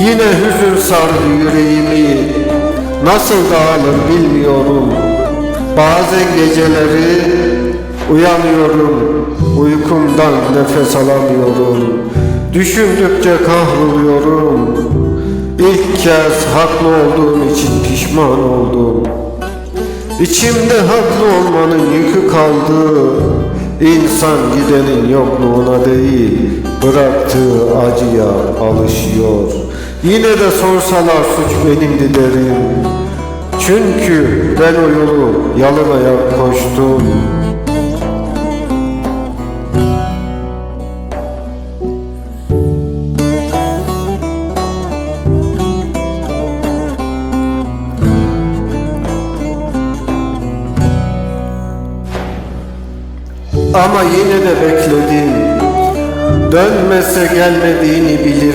Yine hüzün sardı yüreğimi. Nasıl dağılır bilmiyorum. Bazen geceleri uyanıyorum. Uykumdan nefes alamıyorum. Düşündükçe kahroluyorum. İlk kez haklı olduğum için pişman oldum. İçimde haklı olmanın yükü kaldı. İnsan gidenin yokluğuna değil Bıraktığı acıya alışıyor Yine de sorsalar suç benimdi derim Çünkü ben o yolu yalın ayak koştum. Ama yine de bekledim. Dönmese gelmediğini bilirim